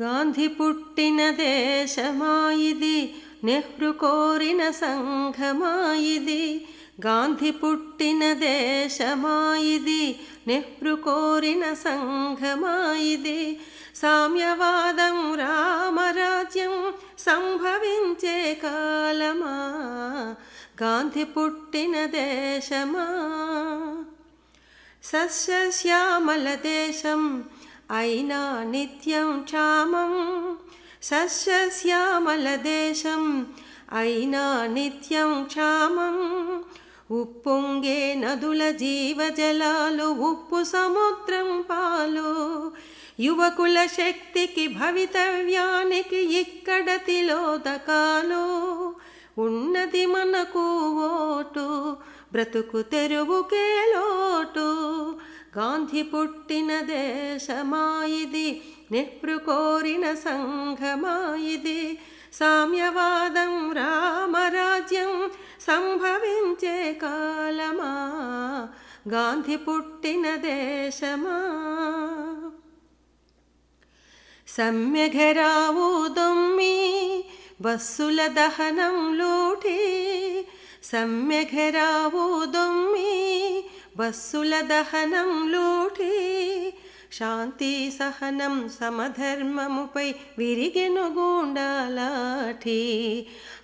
గాంధీ పుట్టిన దేశమాయిది నెహ్రు కోరిన సంఘమాయిది. గాంధీ పుట్టిన దేశమాయిది నెహ్రు కోరిన సంఘమాయిది. సామ్యవాదం రామరాజ్యం సంభవించే కాలమా? గాంధీ పుట్టిన దేశమా? సస్యశ్యామల దేశం అయినా నిత్యం క్షామం సస్యశ్యామలదేశం అయినా నిత్యం క్షామం ఉప్పొంగే నదుల జీవజలాలు ఉప్పు సముద్రం పాలు. యువకుల శక్తికి భవితవ్యానికి ఇక్కడ తిలోదకాలు. ఉన్నది మనకు ఓటు బ్రతుకు తెరువుకే లోటు. గాంధీ పుట్టిన దేశమాయిది నెహ్రు కోరిన సంఘమాయిది. సామ్యవాదం రామరాజ్యం సంభవించే కాలమా? గాంధీ పుట్టిన దేశమా? సమ్యఘరావు దొమ్మి బస్సుల దహనం లూటి. సమ్యఘరావు దొమ్మి బస్సుల దహనం లూటి శాంతి సహనం సమధర్మముపై విరిగెను గూండాలాఠి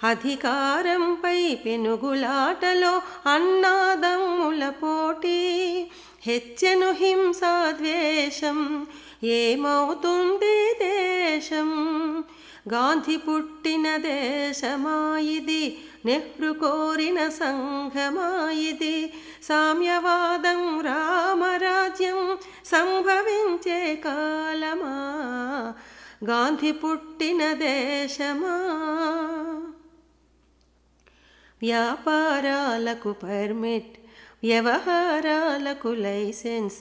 అధికారంపై పెనుగులాటలో అన్నాదమ్ముల పోటీ. హెచ్చెను హింసాద్వేషం ఏమవుతుంది దేశం? గాంధీ పుట్టిన దేశమాయిది నెహ్రు కోరిన సంఘమాయిది. సామ్యవాదం రామరాజ్యం సంభవించే కాలమా? గాంధీ పుట్టిన దేశమా? వ్యాపారాలకు పర్మిట్ వ్యవహారాలకు లైసెన్స్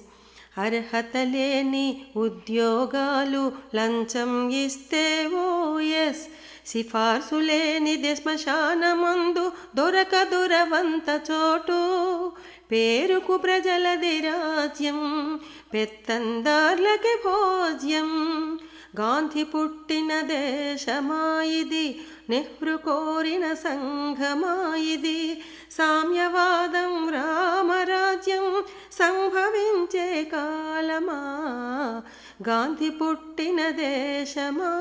అర్హత లేని ఉద్యోగాలు లంచం ఇస్తే ఓఎస్ సిఫార్సు లేనిది శ్మశానమందు దొరక దురవంత చోటు. పేరుకు ప్రజలది రాజ్యం పెత్తందార్లకి భోజ్యం. గాంధీ పుట్టిన దేశమాయిది నెహ్రు కోరిన సంఘమాయిది. సామ్యవాదం రామ సంభవించే కాలమా? గాంధీ పుట్టిన దేశమా?